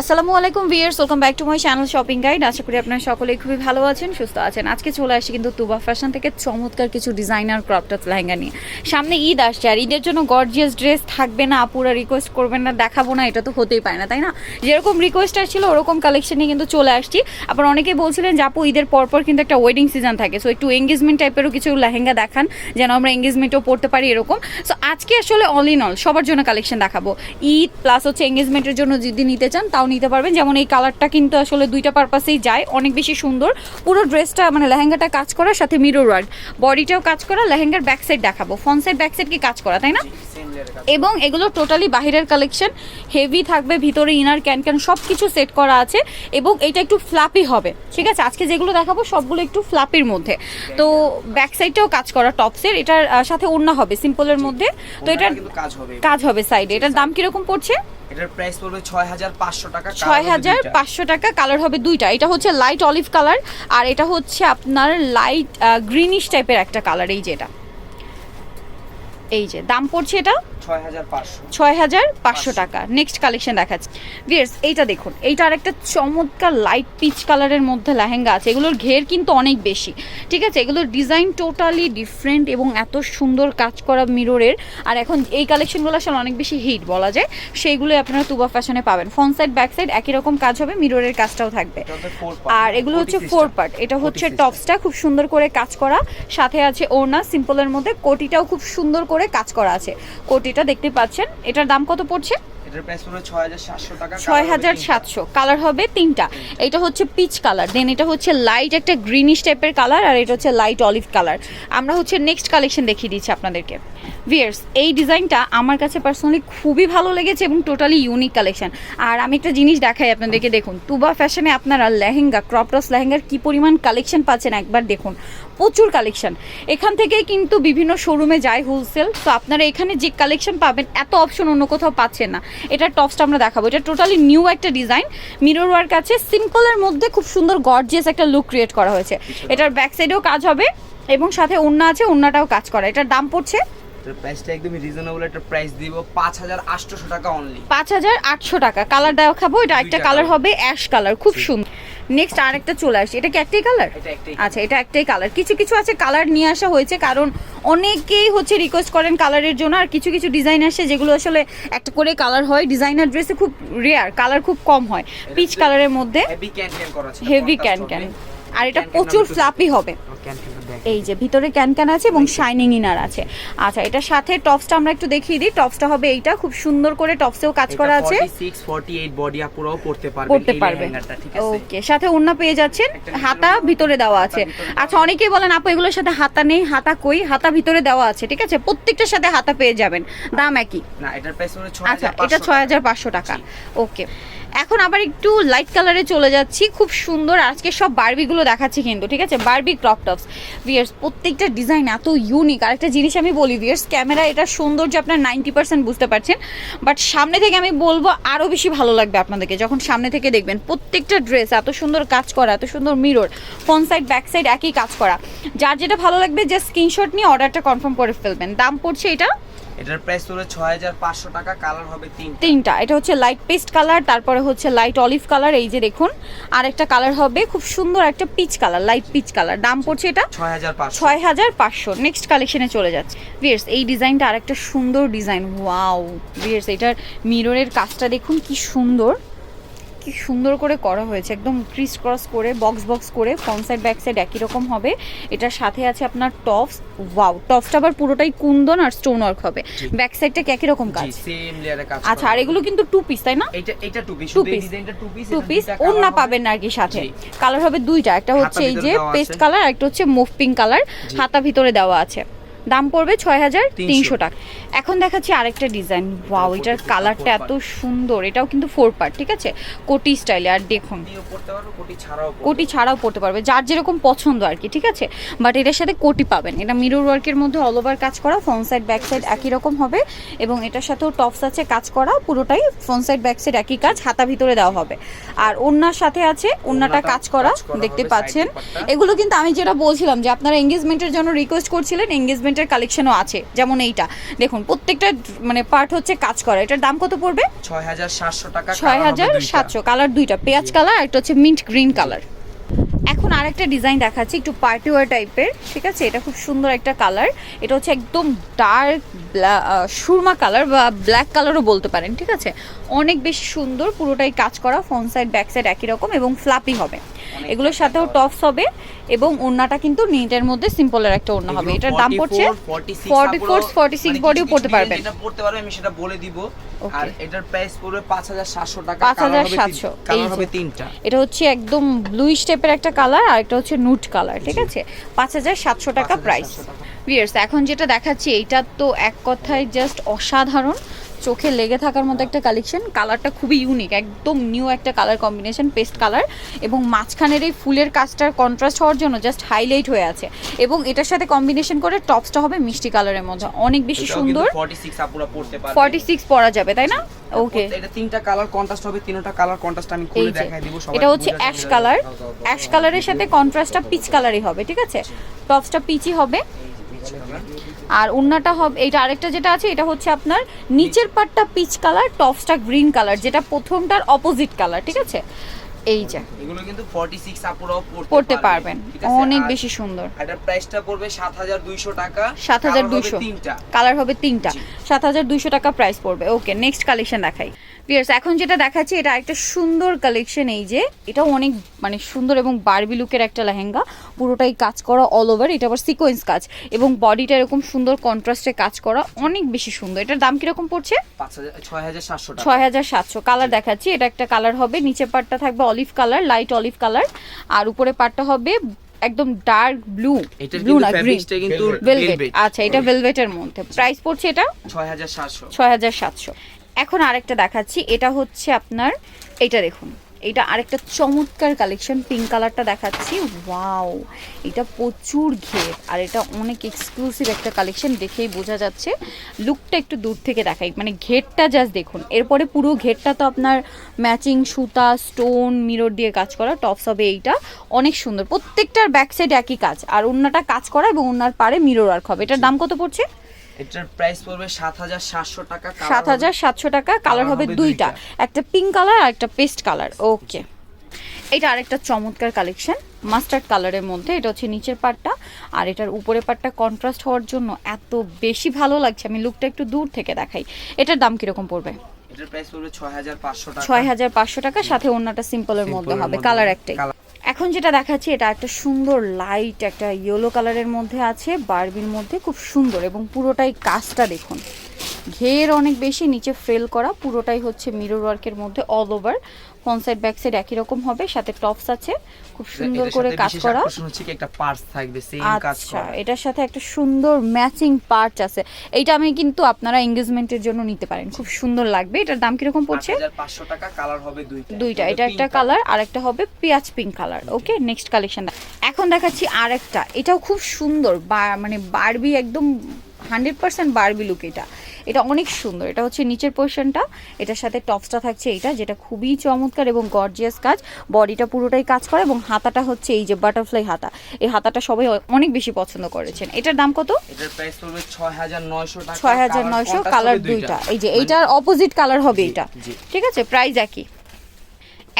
আসসালামু আলাইকুম viewers welcome back to my channel shopping guide. আশা করি আপনারা সকলেই খুবই ভালো আছেন, সুস্থ আছেন। আজকে চলে আসি কিন্তু তুবা ফ্যাশন থেকে চমৎকার কিছু ডিজাইনার ক্রপটপ লেহেঙ্গা নিয়ে। সামনে ঈদ আসছে আর ঈদের জন্য গর্জিয়াস ড্রেস থাকবে না, আপুরা রিকোয়েস্ট করবেন না, দেখাবো না, এটা তো হতেই পারে না, তাই না? যেরকম রিকোয়েস্ট আসছিল, ওরকম কালেকশনে কিন্তু চলে আসছি। আবার অনেকেই বলছিলেন যে, আপু, ঈদের পরপর কিন্তু একটা ওয়েডিং সিজন থাকে। সো একটু এঙ্গেজমেন্ট টাইপেরও কিছু লেহেঙ্গা দেখান, যেন আমরা এঙ্গেজমেন্টও পড়তে পারি এরকম। সো আজকে আসলে অল ইন অল সবার জন্য কালেকশন দেখাবো। ঈদ প্লাস হচ্ছে এঙ্গেজমেন্টের জন্য যদি নিতে চান, তাও নিতে পারবেন। যেমন এই কালারটা কিন্তু আসলে দুইটা পারপাসেই যায়। অনেক বেশি সুন্দর। পুরো ড্রেসটা মানে লেহেঙ্গাটা কাজ করার সাথে মিরর ওয়ার্ক বডিটাও কাজ করা লেহেঙ্গার ব্যাক সাইড দেখাবো। ফ্রন্ট সাইড ব্যাক সাইড কি কাজ করা তাই না? এবং এগুলো টোটালি বাহিরের কালেকশন হেভি থাকবে ভিতরে ইনার ক্যান ক্যান সব কিছু সেট করা আছে। এবং এটা একটু ফ্লাপি হবে। ঠিক আছে? আজকে যেগুলো দেখাবো সবগুলো একটু ফ্লাপির মধ্যে। তো ব্যাক সাইডটাও কাজ করা টপসের এটার সাথে ওড়না হবে সিম্পলের মধ্যে। তো এটার কাজ হবে। সাইডে এটার দাম কীরকম পড়ছে? এটার প্রাইস পড়বে ছয় হাজার পাঁচশো টাকা colour ছয় হবে হাজার দুইটা। পাঁচশো টাকা কালার হবে দুইটা এটা হচ্ছে লাইট অলিভ কালার আর এটা হচ্ছে আপনার লাইট গ্রিনিশ টাইপের একটা কালার এই যে এটা এই যে দাম পড়ছে এটা ছয় হাজার পাঁচশো টাকা। নেক্সট কালেকশন দেখাচ্ছি। ভিয়ার্স এইটা দেখুন। এইটা আরেকটা চমৎকার লাইট পিচ কালারের মধ্যে লেহেঙ্গা আছে। এগুলোর ঘের কিন্তু অনেক বেশি। ঠিক আছে? এগুলোর ডিজাইন টোটালি ডিফারেন্ট এবং এত সুন্দর কাজ করা মিররের আর এখন এই কালেকশনগুলো আসলে অনেক বেশি হিট বলা যায়। সেইগুলো আপনারা তুবা ফ্যাশনে পাবেন। ফ্রন্ট সাইড ব্যাক সাইড একই রকম কাজ হবে মিররের কাজটাও থাকবে। আর এগুলো হচ্ছে ফোর পার্ট এটা হচ্ছে টপসটা খুব সুন্দর করে কাজ করা। সাথে আছে ওড়না সিম্পলের মধ্যে। কোটিটাও খুব সুন্দর করে কাজ করা আছে। কোটিটা দেখতে পাচ্ছেন। এটার দাম কত পড়ছে? এটার প্রাইস পড়বে টাকা কালার হবে তিনটা। এটা হচ্ছে পিচ কালার দেন এটা হচ্ছে লাইট একটা গ্রিনিশ টাইপের কালার আর এটা হচ্ছে লাইট অলিভ কালার আমরা হচ্ছে নেক্সট কালেকশন দেখিয়ে দিচ্ছি আপনাদেরকে। ভিয়ার্স এই ডিজাইনটা আমার কাছে পার্সোনালি খুবই ভালো লেগেছে এবং টোটালি ইউনিক কালেকশন আর আমি একটা জিনিস দেখাই আপনাদেরকে দেখুন তুবা ফ্যাশনে আপনারা লেহেঙ্গা ক্রপটস লেহেঙ্গার কি পরিমাণ কালেকশন পাচ্ছেন একবার দেখুন। প্রচুর কালেকশন এখান থেকেই কিন্তু বিভিন্ন শোরুমে যায় হোলসেল তো আপনারা এখানে যে কালেকশন পাবেন এত অপশন অন্য কোথাও পাচ্ছেন না। এটার টপসটা আমরা দেখাবো। এটা টোটালি নিউ একটা ডিজাইন মিরর ওয়ার্ক আছে। সিম্পলের মধ্যে খুব সুন্দর গর্জিয়াস একটা লুক ক্রিয়েট করা হয়েছে। এটার ব্যাক সাইডেও কাজ হবে এবং সাথে ওড়না আছে ওড়নাটাও কাজ করা। এটার দাম পড়ছে? প্রাইসটা একদমই রিজনেবল একটা প্রাইস দিব টাকা অনলি টাকা। কালার দেখাবো এটা একটা কালার হবে অ্যাশ কালার খুব সুন্দর। নেক্সট আরেকটা চলে আসছে এটা কি একটাই কালার আচ্ছা এটা একটাই কালার কিছু কিছু আছে কালার নিয়ে আসা হয়েছে কারণ অনেকেই হচ্ছে রিকোয়েস্ট করেন কালারের জন্য আর কিছু কিছু ডিজাইন আসে যেগুলো আসলে একটা করে কালার হয়। ডিজাইনার ড্রেসে খুব রেয়ার কালার খুব কম হয়। পিচ কালারের মধ্যে হেভি ক্যান ক্যান আর এটা প্রচুর ফ্লাপি হবে। দেখ। এই যে ভিতরে ক্যান ক্যান আছে এবং শাইনিং ইনার আছে। আচ্ছা এটার সাথে টপসটা আমরা একটু দেখিয়ে দিই। টপসটা হবে এইটা খুব সুন্দর করে টপসেও কাজ করা আছে। 46 48 বডি আপুরাও পড়তে পারবে পড়তে পারবে। ওকে সাথে ওড়না পেয়ে যাচ্ছেন হাতা ভিতরে দেওয়া আছে। আচ্ছা অনেকেই বলেন আপু এগুলোর সাথে হাতা নেই হাতা কই? হাতা ভিতরে দেওয়া আছে ঠিক আছে? প্রত্যেকটার সাথে হাতা পেয়ে যাবেন। দাম একই। না এটার প্রাইস পড়বে ছয় আচ্ছা এটা ছয় হাজার পাঁচশো টাকা। ওকে এখন আবার একটু লাইট কালারে চলে যাচ্ছি। খুব সুন্দর। আজকে সব বার্বিগুলো দেখাচ্ছি কিন্তু, ঠিক আছে? বার্বি ক্রপ টপস ভিয়ার্স প্রত্যেকটা ডিজাইন এত ইউনিক আর একটা জিনিস আমি বলি ভিয়ার্স ক্যামেরা এটা সৌন্দর্য আপনার নাইনটি পার্সেন্ট বুঝতে পারছেন। বাট সামনে থেকে আমি বলব আরও বেশি ভালো লাগবে আপনাদেরকে। যখন সামনে থেকে দেখবেন, প্রত্যেকটা ড্রেস এত সুন্দর কাজ করা, এত সুন্দর mirror front side back side একই কাজ করা। যার যেটা ভালো লাগবে জাস্ট স্ক্রিনশট নিয়ে অর্ডারটা কনফার্ম করে ফেলবেন। দাম পড়ছে এটা এটার প্রাইস হাজার পাঁচশো টাকা কালার হবে তিনটা। তিনটা। এটা হচ্ছে লাইট পেস্ট কালার তারপরে হচ্ছে লাইট অলিভ কালার এই যে দেখুন। আর একটা কালার হবে খুব সুন্দর একটা peach colour light peach colour দাম পড়ছে এটা ছয় হাজার পাঁচশো। ছয় হাজার পাঁচশো নেক্সট কালেকশনে চলে যাচ্ছে। ভিয়ার্স এই ডিজাইনটা আরেকটা সুন্দর ডিজাইন ওয়াও ভিয়ার্স এটার মিররের কাজটা দেখুন কি সুন্দর। কি সুন্দর করে করা হয়েছে একদম ক্রিস ক্রস করে বক্স বক্স করে ফ্রন্ট সাইড ব্যাক সাইড একই রকম হবে। এটার সাথে আছে আপনার টপস ওয়াও টপসটা আবার পুরোটাই কুন্দন আর স্টোন ওয়ার্ক হবে। ব্যাক সাইডটা একই রকম কাজ? সেম লেয়ারে কাজ আচ্ছা আর এগুলো কিন্তু টু পিস তাই না? এটা এটা টু পিস এই piece। ডিজাইনটা টু পিস টু পিস পাবেন না আর কি সাথে। কালার হবে দুইটা একটা হচ্ছে এই যে পেস্ট কালার আর একটা হচ্ছে মুভ পিঙ্ক কালার হাতা ভিতরে দেওয়া আছে। দাম পড়বে ছয় হাজার তিনশো। টাকা। এখন দেখাচ্ছি আরেকটা ডিজাইন। ওয়াও এটার কালারটা এত সুন্দর এটাও কিন্তু ফোর পার্ট ঠিক আছে? কোটি স্টাইলে আর দেখুন। কোটি ছাড়াও পড়তে কোটি ছাড়াও পড়তে পারবে যার যেরকম পছন্দ আর কি ঠিক আছে? বাট এটার সাথে কোটি পাবেন। এটা মিরর ওয়ার্কের মধ্যে অল ওভার কাজ করা ফ্রন্ট সাইড ব্যাক সাইড একই রকম হবে এবং এটার সাথেও টপস আছে কাজ করা পুরোটাই ফ্রন্ট সাইড ব্যাক সাইড একই কাজ হাতা ভিতরে দেওয়া হবে। আর ওড়নার সাথে আছে ওড়নাটা কাজ করা দেখতে পাচ্ছেন? এগুলো কিন্তু আমি যেটা বলছিলাম যে আপনারা এঙ্গেজমেন্টের জন্য রিকোয়েস্ট করছিলেন এঙ্গেজমেন্টের ভেরিয়েন্টের কালেকশনও আছে যেমন এইটা। দেখুন প্রত্যেকটা মানে পার্ট হচ্ছে কাজ করা। এটার দাম কত পড়বে? ছয় হাজার সাতশো টাকা ছয় হাজার। সাতশো কালার দুইটা। পেঁয়াজ কালার আর একটা হচ্ছে মিন্ট গ্রিন কালার আরেকটা ডিজাইন দেখাচ্ছি একটু পার্টি ওয়ার টাইপের ঠিক আছে? এটা খুব সুন্দর একটা কালার এটা হচ্ছে একদম ডার্ক সুরমা কালার বা ব্ল্যাক কালারও বলতে পারেন ঠিক আছে? অনেক বেশি সুন্দর পুরোটাই কাজ করা ফ্রন্ট সাইড ব্যাক সাইড একই রকম এবং ফ্লাপি হবে। এগুলোর সাথেও টপস হবে এবং ওড়নাটা কিন্তু নিটের মধ্যে সিম্পলের একটা ওড়না হবে। এটার দাম 44, পড়ছে 46 ফর্টি ফোর ফর্টি সিক্স মানে বডিও পড়তে পারবেন। যেটা পড়তে পারবে আমি সেটা বলে দিব। আর এটার প্রাইস পড়বে পাঁচ হাজার সাতশো টাকা 5,700 এই কালার হবে তিনটা। এটা হচ্ছে একদম ব্লু স্টেপের একটা কালার আর একটা হচ্ছে নুট কালার ঠিক আছে? পাঁচ হাজার সাতশো টাকা প্রাইস। ভিয়ার্স এখন যেটা দেখাচ্ছি এইটা তো এক কথায় জাস্ট অসাধারণ। চোখে লেগে থাকার মতো একটা কালেকশন কালারটা খুবই ইউনিক একদম নিউ একটা কালার কম্বিনেশন পেস্ট কালার এবং মাঝখানের এই ফুলের কাজটার কন্ট্রাস্ট হওয়ার জন্য জাস্ট হাইলাইট হয়ে আছে। এবং এটার সাথে কম্বিনেশন করে টপসটা হবে মিষ্টি কালারের মধ্যে। অনেক বেশি সুন্দর। কিন্তু 46 আপুরা পড়তে পারবে। ফর্টি সিক্স পরা যাবে তাই না? ওকে এটা তিনটা কালার কন্ট্রাস্ট হবে তিনটা কালার কন্ট্রাস্ট আমি খুলে দেখাই দিব সবাই এটা হচ্ছে অ্যাশ কালার অ্যাশ কালারের সাথে কন্ট্রাস্টটা পিচ কালারই হবে ঠিক আছে? টপসটা পিচই হবে। আর ওন্নাটা হবে এটা আরেকটা যেটা আছে এটা হচ্ছে আপনার নিচের পাটটা পিচ কালার টপসটা গ্রিন কালার যেটা প্রথমটার অপোজিট কালার ঠিক আছে? এই যে। এগুলো কিন্তু 46 আপুরাও পড়তে পারবেন। অনেক বেশি সুন্দর। এটা প্রাইসটা পড়বে 7200 টাকা। সাত হাজার কালার হবে দুইশো। তিনটা। কালার হবে তিনটা। জি। সাত হাজার দুইশো টাকা প্রাইস পড়বে। ওকে নেক্সট কালেকশন দেখাই। পিয়ার্স এখন যেটা দেখাচ্ছি এটা একটা সুন্দর কালেকশন এই যে। এটাও অনেক মানে সুন্দর এবং বারবি লুকের একটা লেহেঙ্গা। পুরোটাই কাজ করা অল ওভার এটা আবার সিকোয়েন্স কাজ। এবং বডিটা এরকম সুন্দর কন্ট্রাস্টে কাজ করা অনেক বেশি সুন্দর। এটার দাম কীরকম পড়ছে? 5000 6700 টাকা। ছয় হাজার সাতশো। কালার দেখাচ্ছি এটা একটা কালার হবে। নিচের পাটটা থাকবে olive colour light olive colour আর উপরে পাটটা হবে একদম ডার্ক ব্লু ব্লু কিন্তু না গ্রিন কিন্তু ভেলভেট আচ্ছা এটা ভেলভেটের মধ্যে। প্রাইস পড়ছে এটা? 6700 ছয় হাজার সাতশো। এখন আরেকটা দেখাচ্ছি। এটা হচ্ছে আপনার এটা দেখুন। এটা আরেকটা চমৎকার কালেকশন পিঙ্ক কালারটা দেখাচ্ছি। ওয়াও এটা প্রচুর ঘের, আর এটা অনেক এক্সক্লুসিভ একটা কালেকশন দেখেই বোঝা যাচ্ছে। লুকটা একটু দূর থেকে দেখাই। মানে ঘেরটা জাস্ট দেখুন। এরপরে পুরো ঘেরটা তো আপনার ম্যাচিং সুতা স্টোন মিরর দিয়ে কাজ করা টপস হবে এইটা। অনেক সুন্দর। প্রত্যেকটার ব্যাক সাইড একই কাজ। আর অন্যটা কাজ করা এবং অন্যার পারে মিরর ওয়ার্ক হবে। এটার দাম কত পড়ছে? এটার প্রাইস পড়বে 7700 টাকা colour সাত হাজার সাতশো টাকা কালার হবে দুইটা। একটা পিঙ্ক কালার আর একটা পেস্ট কালার ওকে এটা আরেকটা চমৎকার কালেকশন মাস্টার্ড কালারের মধ্যে এটা হচ্ছে নিচের পাটটা। আর এটার উপরের পাটটা কন্ট্রাস্ট হওয়ার জন্য এত বেশি ভালো লাগছে আমি লুকটা একটু দূর থেকে দেখাই। এটার দাম কীরকম পড়বে? এটার প্রাইস পড়বে 6500 টাকা। ছয় হাজার পাঁচশো টাকা সাথে অন্যটা সিম্পলের মধ্যে হবে কালার একটাই। এখন যেটা দেখাচ্ছি, এটা একটা সুন্দর লাইট একটা ইয়েলো কালারের মধ্যে আছে, বারবির মধ্যে, খুব সুন্দর এবং পুরোটাই কাজটা দেখুন। ঘের অনেক বেশি, নিচে ফেল করা, পুরোটাই হচ্ছে মিরর ওয়ার্কের মধ্যে all over front side back side একই রকম হবে সাথে টপস আছে খুব সুন্দর করে কাজ করা। কি একটা পার্স থাকবে সেম কাজ আচ্ছা করা। এটার সাথে একটা সুন্দর ম্যাচিং পার্চ আছে। এইটা আমি কিন্তু আপনারা এঙ্গেজমেন্টের জন্য নিতে পারেন খুব সুন্দর লাগবে। এটার দাম কীরকম পড়ছে? 8500 টাকা কালার হবে দুইটা। দুইটা এটা একটা কালার আর একটা হবে পেঁয়াজ pink colour okay next collection এখন দেখাচ্ছি আর একটা এটাও খুব সুন্দর মানে বারবি একদম হান্ড্রেড পার্সেন্ট বারবি লুক এটা। এটা অনেক সুন্দর। এটা হচ্ছে নিচের পোর্শনটা এটার সাথে টপসটা থাকছে এটা যেটা খুবই চমৎকার এবং গর্জিয়াস কাজ। বডিটা পুরোটাই কাজ করে এবং হাতাটা হচ্ছে এই যে বাটারফ্লাই হাতা। এই হাতাটা সবাই অনেক বেশি পছন্দ করেছেন। এটার দাম কত? এটার প্রাইস পড়বে 6900 টাকা। ছয় হাজার নয়শো কালার দুইটা। এই যে এইটার অপোজিট কালার হবে এটা। ঠিক আছে? প্রাইস একই।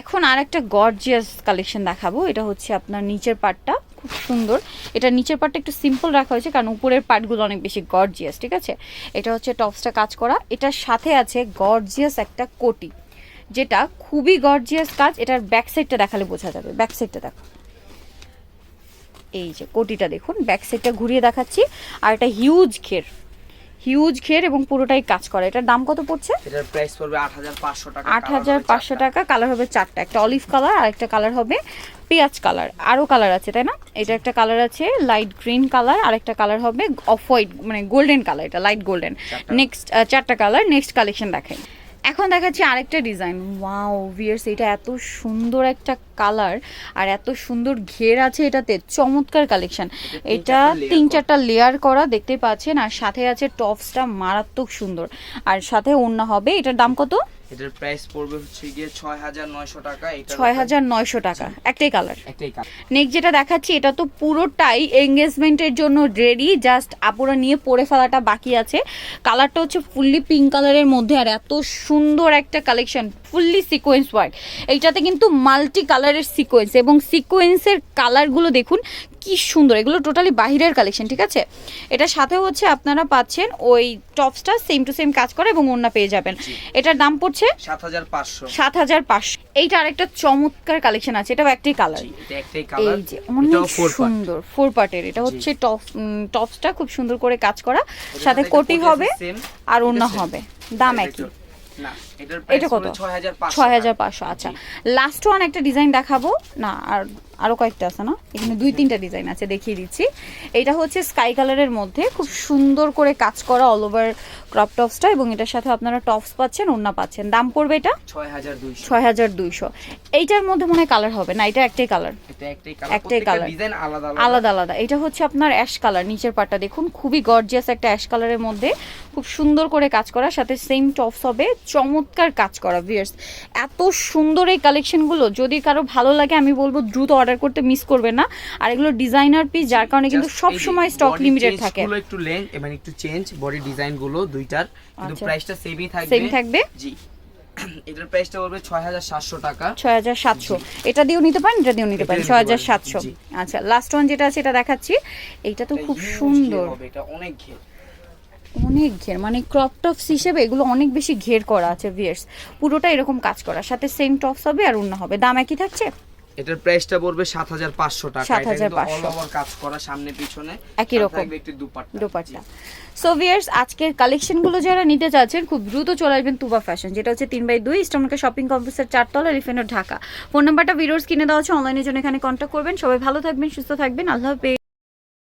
এখন আর একটা গর্জিয়াস কালেকশন দেখাবো। এটা হচ্ছে আপনার নিচের পার্টটা খুব সুন্দর। এটা নিচের পার্টটা একটু সিম্পল রাখা হয়েছে, কারণ উপরের পার্টগুলো অনেক বেশি গর্জিয়াস ঠিক আছে? এটা হচ্ছে টপসটা কাজ করা। এটার সাথে আছে গর্জিয়াস একটা কোটি, যেটা খুবই গর্জিয়াস কাজ। এটার ব্যাক সাইডটা দেখালে বোঝা যাবে। ব্যাক সাইডটা দেখো। এই যে কোটিটা দেখুন ব্যাক সাইডটা ঘুরিয়ে দেখাচ্ছি। আর এটা হিউজ ঘের হিউজ ঘের এবং পুরোটাই কাজ করে। এটার দাম কত পড়ছে? এটার প্রাইস পড়বে 8500 টাকা আট colour হাজার হবে পাঁচশো চারটা। টাকা কালার হবে চারটা। একটা অলিভ কালার আর একটা কালার হবে পেঁয়াজ কালার আরও কালার আছে তাই না? এটা একটা কালার আছে লাইট গ্রিন কালার আর একটা কালার হবে অফ হোয়াইট মানে গোল্ডেন কালার এটা লাইট গোল্ডেন নেক্সট চারটা কালার নেক্সট কালেকশন দেখাই। এখন দেখাচ্ছি আরেকটা ডিজাইন ওয়াও ভিয়ার্স এটা এত সুন্দর একটা কালার আর এত সুন্দর ঘের আছে এটাতে। চমৎকার কালেকশন এটা তিন চারটা লেয়ার করা। দেখতে পাচ্ছেন। আর সাথে আছে টপসটা মারাত্মক সুন্দর। আর সাথে অন্য হবে। এটার দাম কত? এটার প্রাইস পড়বে হচ্ছে গিয়ে ছয় হাজার নয়শো টাকা এটা ছয় হাজার নয়শো টাকা একটাই কালার একটাই কালার নেক্সট যেটা দেখাচ্ছি এটা তো পুরোটাই এঙ্গেজমেন্টের জন্য রেডি জাস্ট আপুরা নিয়ে পরে ফেলাটা বাকি আছে। কালারটা হচ্ছে ফুললি পিঙ্ক কালারের মধ্যে আর এত সুন্দর একটা কালেকশন ফুললি সিকোয়েন্স ওয়ার্ক এইটাতে কিন্তু মাল্টি কালারের সিকোয়েন্স এবং সিকোয়েন্সের কালারগুলো দেখুন কি সুন্দর এগুলো টোটালি বাহিরের কালেকশন ঠিক আছে? এটার সাথে হচ্ছে আপনারা পাচ্ছেন ওই টপসটা সেম টু সেম কাজ করে এবং ওড়না পেয়ে যাবেন। এটার দাম পড়ছে সাত হাজার পাঁচশো। সাত হাজার পাঁচশো। এইটা আরেকটা চমৎকার কালেকশন আছে এটাও একটাই কালার এই যে অনেক সুন্দর ফোর পার্টের এটা হচ্ছে টপ টপসটা খুব সুন্দর করে কাজ করা। সাথে কোটি হবে আর অন্য হবে। দাম একই। এটা কত? ছয় হাজার পাঁচশো আচ্ছা। লাস্ট ওয়ান একটা ডিজাইন দেখাবো। না আর আরও কয়েকটা আছে না? এখানে দুই তিনটা ডিজাইন আছে দেখিয়ে দিচ্ছি। এটা হচ্ছে স্কাই কালারের মধ্যে খুব সুন্দর করে কাজ করা অল ওভার ক্রপ টপসটা এবং এটার সাথে আপনারা টপস পাচ্ছেন ওড়না পাচ্ছেন। দাম পড়বে এটা? ছয় হাজার দুইশো। এইটার মধ্যে মনে হয় কালার হবে না এটা একটাই কালার একটাই কালার আলাদা আলাদা। এটা হচ্ছে আপনার অ্যাশ কালার নিচের পাটটা। দেখুন খুবই গর্জিয়াস একটা অ্যাশ কালারের মধ্যে খুব সুন্দর করে কাজ করা সাথে সেম টপস হবে। চমৎকার কাজ করা ভিয়ার্স এত সুন্দর এই কালেকশনগুলো যদি কারও ভালো লাগে আমি বলব দ্রুত অর্ডার করতে মিস করবে না। আর এগুলো ডিজাইনার পিস যার কারণে কিন্তু সব সময় স্টক লিমিটেড থাকে। গুলো একটু লেন এবং একটু চেঞ্জ বডি ডিজাইনগুলো দুইটার। কিন্তু আচ্ছা। প্রাইসটা সেমই থাকবে। সেম থাকবে? জি। এটার প্রাইসটা পড়বে ছয় হাজার সাতশো টাকা। ছয় হাজার সাতশো এটা দিয়েও নিতে পারেন এটা দিয়েও নিতে পারেন নিতে ছয় হাজার পারেন, সাতশো। জি। আচ্ছা লাস্ট ওয়ান যেটা আছে এটা দেখাচ্ছি। এইটা তো খুব সুন্দর। এটা অনেক ঘের। অনেক ঘের মানে ক্রপ টপস হিসেবে এগুলো অনেক বেশি ঘের করা আছে ভিয়ার্স পুরোটা এরকম কাজ করা। সাথে সেম টপস হবে আর অন্য হবে। দাম একই থাকছে? এটার প্রাইসটা পড়বে সাত হাজার পাঁচশো টাকা। 7,500 অল ওভার কাজ করা সামনে পিছনে। একই রকম। একটু দুপাট্টা। দুপাট্টা। সো ভিয়ার্স আজকের কালেকশনগুলো যারা নিতে চাচ্ছেন খুব দ্রুত চলে আসবেন তুবা ফ্যাশন যেটা হচ্ছে তিন বাই দুই ইস্টমকে শপিং কমপ্লেক্সের চারতলা রিফেন্ডার ঢাকা। ফোন নাম্বারটা ভিডিওস কিনে দেওয়া আছে অনলাইনের জন্য এখানে কন্ট্যাক্ট করবেন। সবাই ভালো থাকবেন সুস্থ থাকবেন। আল্লাহ হাফেজ।